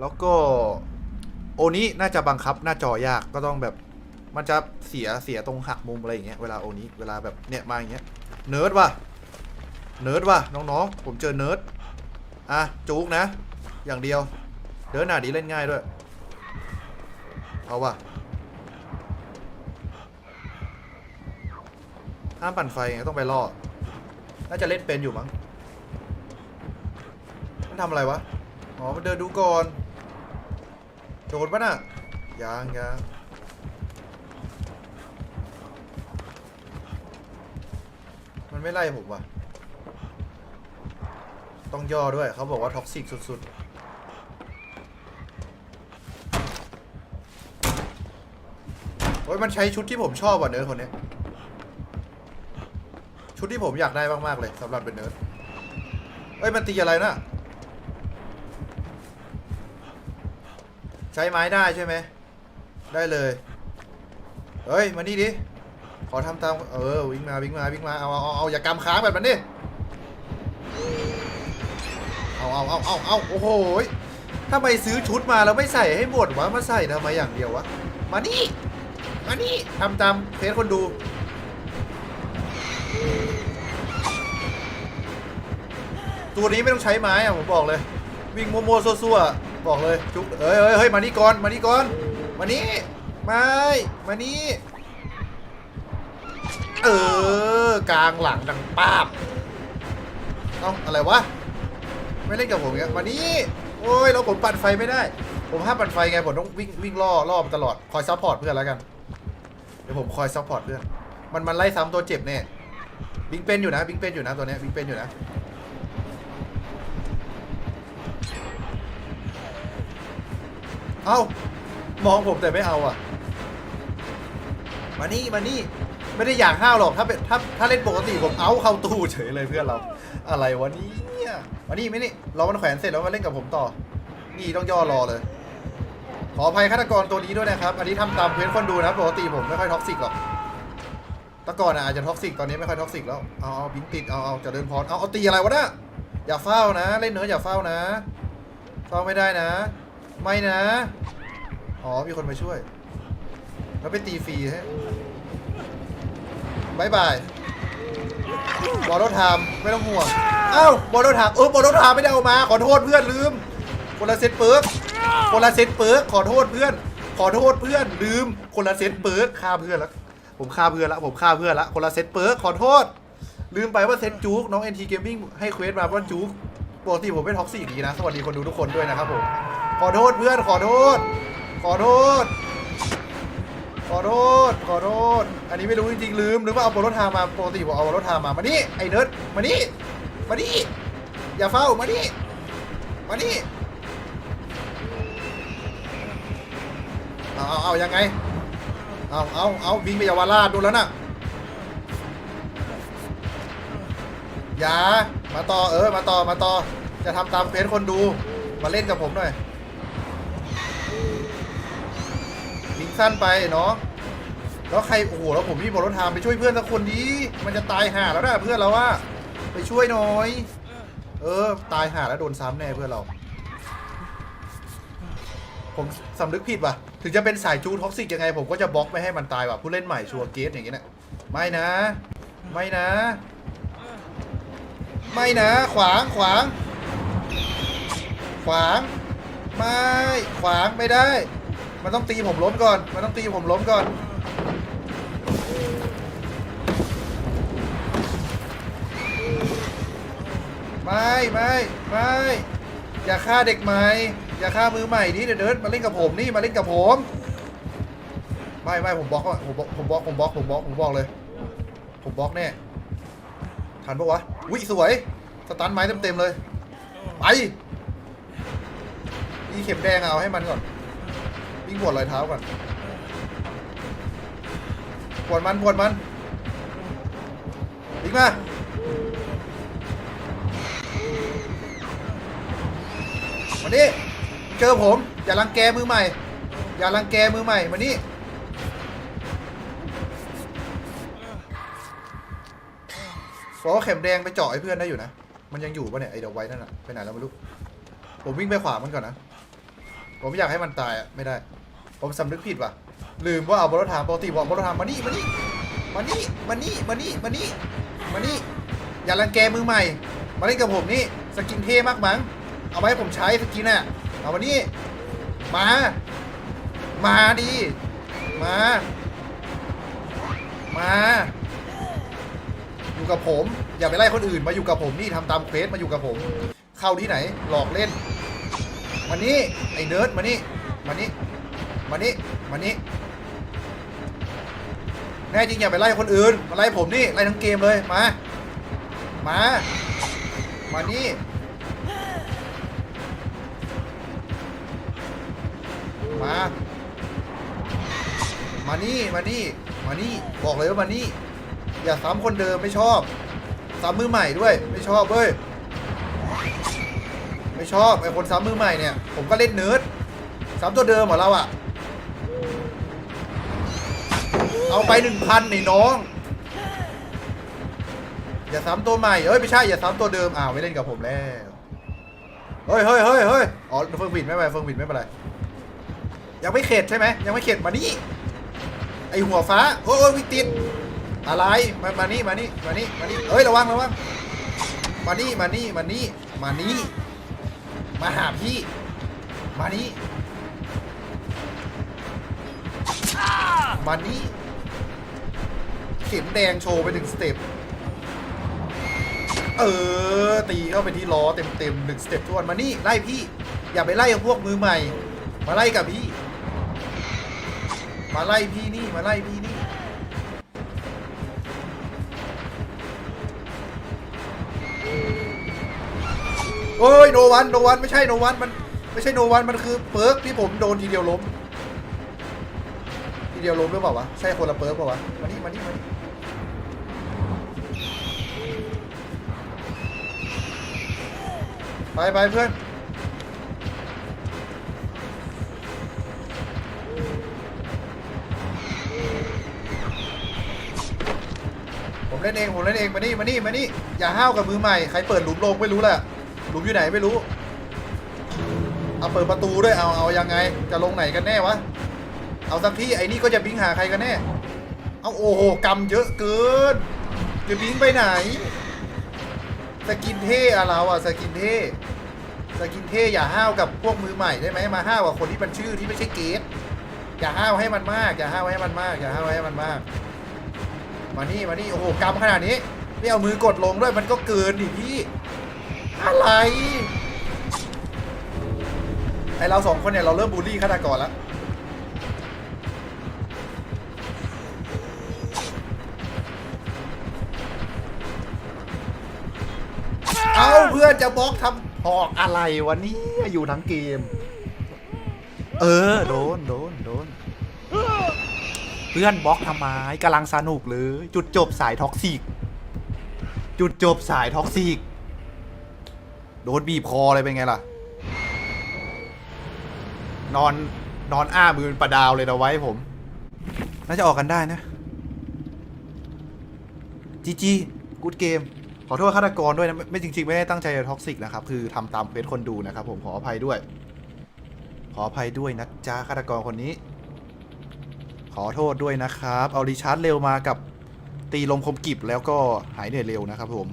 แล้วก็โอนี้น่าจะบังคับหน้าจอยากก็ต้องแบบ มันจะเสียเสียตรงหักมุมอะไรอย่างเงี้ยเวลาโอนี้เวลาแบบเนี่ยมาอย่างเงี้ยเนิร์ดว่ะเนิร์ดว่ะน้องๆ ผมเจอเนิร์ดอะจุกนะ อย่างเดียว เดินหน้าดีเล่นง่ายด้วย เอาว่ะห้ามปั่นไฟไงต้องไปล่อน่าจะเล่นเป็นอยู่มั้งมันทำอะไรวะ อ๋อมันเดินดูก่อน โดนปะน่ะยังยังมันไม่ไล่ผมว่ะ ต้องย่อด้วย เขาบอกว่าท็อกซิกสุดๆ โอ้ยมันใช้ชุดที่ผมชอบว่ะเนิร์ดคนเนี้ยชุดที่ผมอยากได้มากๆเลยสำหรับเป็นเนิร์ดเอ้ย มันตีอะไรนะ ช้ไม้ได้ใช่ไหม ได้เลย เฮ้ย มานี่ดิ ขอทำตาม เออ วิ่งมา วิ่งมา วิ่งมา เอาเอาเอาเอาอย่ากำค้างแบบมันดิ เอาเอาเอาเอาเอาโอ้โหทำไมซื้อชุดมาแล้วไม่ใส่ให้หมดวะ มาใส่ทำไมอย่างเดียววะ มานี่ มานี่ทำตามเฟซคนดู ตัวนี้ไม่ต้องใช้ไม้อะผมบอกเลย วิ่งโมัวซัวๆ บอกเลยจุกเอ้ยเอ้ยเฮ้ยมานี่ก่อนมานี่ก่อนมานี่ไม่มานี่เออกลางหลังดังป้าบเอ้าอะไรวะไม่เล่นกับผมเงี้ยมานี่โอ้ยเราผมปั่นไฟไม่ได้ ผมห้ามปั่นไฟไงผมต้องวิ่งวิ่งล่อล่อมันตลอดคอยซัพพอร์ตเพื่อนแล้วกันเดี๋ยวผมคอยซัพพอร์ตเพื่อนมันมันไล่ซ้ำตัวเจ็บแน่บิงเป็นอยู่นะบิงเป็นอยู่นะตัวเนี้ยบิงเป็นอยู่นะ เอ้ามองผมแต่ไม่เอาอะ มานี่มานี่ไม่ได้อยากห้าวหรอกถ้าเป็นถ้าถ้าเล่นปกติผมเอาเข้าตู้เฉยเลยเพื่อนเรา อะไรวะเนี่ยมานี่ไม่นี่รอมันแขวนเสร็จแล้วมาเล่นกับผมต่อ นี่ต้องย่อรอเลย ขออภัยฆาตกรตัวนี้ด้วยนะครับ อันนี้ทำตามเพื่อนคนดูนะปกติผมไม่ค่อยท็อกซิกหรอกต่ก่อนอาจจะท็อกซิกตอนนี้ไม่ค่อยท็อกซิกแล้วเอาเอาบิงติดเอาเอาจะเดินพรเอาเอาตีอะไรวะเนี่ยอย่าเฝ้านะ เล่นเนื้ออย่าเฝ้านะเฝ้าไม่ได้นะ ไม่นะ อ๋อ มีคนมาช่วย แล้วไปตีฟรีฮะบายบาย บอลรถไทม์ไม่ต้องห่วงเอ้าบอลรถไทม์เออบอลรถไทม์ไม่ได้เอามา ขอโทษเพื่อนลืม คนละเซตเปิร์กคนละเซตเปิร์กขอโทษเพื่อน ขอโทษเพื่อนลืม คนละเซตเปิร์กฆ่าเพื่อนแล้ว ผมฆ่าเพื่อนละผมฆ่าเพื่อนละ คนละเซตเปิร์กขอโทษ ลืมไปว่าเซตจุกน้อง NT Gaming ให้เควสมาว่าจุก ปกติผมไม่ท็อกซี่ดีนะ สวัสดีคนดูทุกคนด้วยนะครับผม ขอโทษเพื่อน ขอโทษ ขอโทษ ขอโทษ ขอโทษ อันนี้ไม่รู้จริงๆลืมหรือว่าเอาโปรถทามา ปกติบอกเอาโปรถทามา มานี่ไอ้เนิร์ด มานี่ มานี่ อย่าเฝ้า มานี่ มานี่ เอาเอาเอายังไง เอาเอาเอาวิ่งไปเยาวราชดูแล้วน่ะ อย่ามาต่อเออมาต่อมาต่อจะทำตามเฟซคนดูมาเล่นกับผมหน่อยลิงสั้นไปเนาะแล้วใครโอ้โหแล้วผมพี่บอลรถทามไปช่วยเพื่อนสักคนดีมันจะตายห่าแล้วนะเพื่อนเราว่าไปช่วยหน่อย เออ ตายห่าแล้วโดนซ้ำแน่เพื่อนเรา ผมสำนึกผิดว่ะ ถึงจะเป็นสายจูท็อกซิกยังไง ผมก็จะบล็อกไม่ให้มันตายว่ะผู้เล่นใหม่ชัวร์เกตอย่างงี้นะไม่นะ ไม่นะ ไม่นะ ขวางขวาง ขวาง ไม่ ขวางไม่ได้ มันต้องตีผมล้มก่อน มันต้องตีผมล้มก่อน ไม่ไม่ไม่อย่าฆ่าเด็กใหม่ อย่าฆ่ามือใหม่ดิเดี๋ยวเดินมาเล่นกับผมนี่มาเล่นกับผม ไม่ไม่ผมบล็อกผมบล็อกผมบล็อกผมบล็อกผมบล็อกผมบอกเลย ผมบล็อกแน่ ทันปะวะวิสวย สตันไม้เต็มๆเลย ไปอีเข็มแดงเอาให้มันก่อนวิ่งปวดรอยเท้าก่อนปวดมันปวดมันวิ่งมาวันนี้เจอผม อย่ารังแกมือใหม่ อย่ารังแกมือใหม่มานี่ เพราะว่าเข็มแดงไปเจาะไอ้เพื่อนได้อยู่นะ มันยังอยู่ปะเนี่ยไอ้เดวไว้นั่นอะไปไหนแล้วไม่รู้ ผมวิ่งไปขวามันก่อนนะ ผมไม่อยากให้มันตายอะไม่ได้ ผมสำนึกผิดว่ะ ลืมว่าเอาบอลรถถามปกติบอกบอลรถถามมานี่มานี่มานี่มานี่มานี่มานี่มานี่ อย่ารังแกมือใหม่ มาเล่นกับผมนี่สกินเท่มากมั้ง เอาไว้ให้ผมใช้สกินน่ะ เอามานี่ มา มาดี มา มา อยู่กับผม อย่าไปไล่คนอื่นมาอยู่กับผมนี่ทำตามเควสมาอยู่กับผม เข้าที่ไหนหลอกเล่นมานี่ไอ้เนิร์ดมานี่มานี่มานี่มานี่แน่จริงอย่าไปไล่คนอื่นมาไล่ผมนี่ไล่ทั้งเกมเลยมามามานี่มา มานี่ มานี่ มานี่ บอกเลยว่ามานี่ อย่าซ้ำคนเดิมไม่ชอบซ้ำมือใหม่ด้วย ไม่ชอบเว้ยไม่ชอบไอคนซ้ำมือใหม่เนี่ย ผมก็เล่นเนิร์ดซ้ำตัวเดิมเหรอเราอะเอาไปหนึ่งพันในน้อง อย่าซ้ำตัวใหม่เอ้ยไม่ใช่อย่าซ้ำตัวเดิมอ้าวไม่เล่นกับผมแล้วเฮ้ยเฮ้ยเฮ้ยเฮ้ยอ๋อเฟิงบิดไม่เป็นไรเฟิงบิดไม่เป็นไรยังไม่เข็ดใช่ไหมยังไม่เข็ดมานี่ไอหัวฟ้าโอ้ยวิติด อะไรมามานี่มานี่มานี่มานี่เอ้ยระวังระวังมานี่มานี่มานี่มานี่มาหาพี่ มานี่มานี่เข็มแดงโชว์ไปถึงสเต็ปเออ ตีเข้าไปที่ล้อเต็มเต็มๆหนึ่งสเต็ปทวนมานี่ไล่พี่ อย่าไปไล่พวกมือใหม่ มาไล่กับพี่ มาไล่พี่นี่มาไล่พี่นี่ โอ้ยโนวันโนวันไม่ใช่โนวันมันไม่ใช่โนวันมันคือเปิร์กที่ผมโดนทีเดียวล้มทีเดียวล้มหรือเปล่าวะใช่คนละเปิร์กเปล่าวะมานี่มานี่มานี่ไปไปเพื่อนผมเล่นเองผมเล่นเองมานี่มานี่มานี่อย่าห้าวกับมือใหม่ใครเปิดหลุมลงไม่รู้แหละ หลุมอยู่ไหนไม่รู้ เอาเปิดประตูด้วยเอาเอายังไง จะลงไหนกันแน่วะ เอาสักที่ไอ้นี่ก็จะบิงหาใครกันแน่ เอาโอ้โหกำเยอะเกิน จะบิงไปไหน สกินเท่อะเราอะสกินเท่ สกินเท่อย่าห้าวกับพวกมือใหม่ได้ไหมมาห้าวกับคนที่มันชื่อที่ไม่ใช่เกตอย่าห้าวให้มันมาก อย่าห้าวให้มันมาก อย่าห้าวให้มันมาก มานี่มานี่โอ้โหกำขนาดนี้ไม่เอามือกดลงด้วยมันก็เกินดิพี่ อะไร ไอเราสองคนเนี่ยเราเริ่มบูลลี่ฆาตกรแล้ว เอาเพื่อนจะบล็อกทำหอกอะไรวะเนี่ยอยู่ทั้งเกม เออ โดนโดนโดนเพื่อนบล็อกทำไมกำลังสนุกเลย จุดจบสายท็อกซิก จุดจบสายท็อกซิก โดนบีบคออะไรเป็นไงล่ะ นอนนอนอ้ามือเป็นประดาวเลยนะไว้ผม น่าจะออกกันได้นะจีจีกูดเกม ขอโทษฆาตกรด้วยนะ ไม่จริง ๆ ไม่ได้ตั้งใจจะท็อกซิกนะครับ คือทำตามเควสคนดูนะครับผมขออภัยด้วย ขออภัยด้วยนะจ้าฆาตกรคนนี้ ขอโทษด้วยนะครับ เอาริชาร์ดเร็วมากับตีลมคมกิบแล้วก็หายเหนื่อยเร็วนะครับผม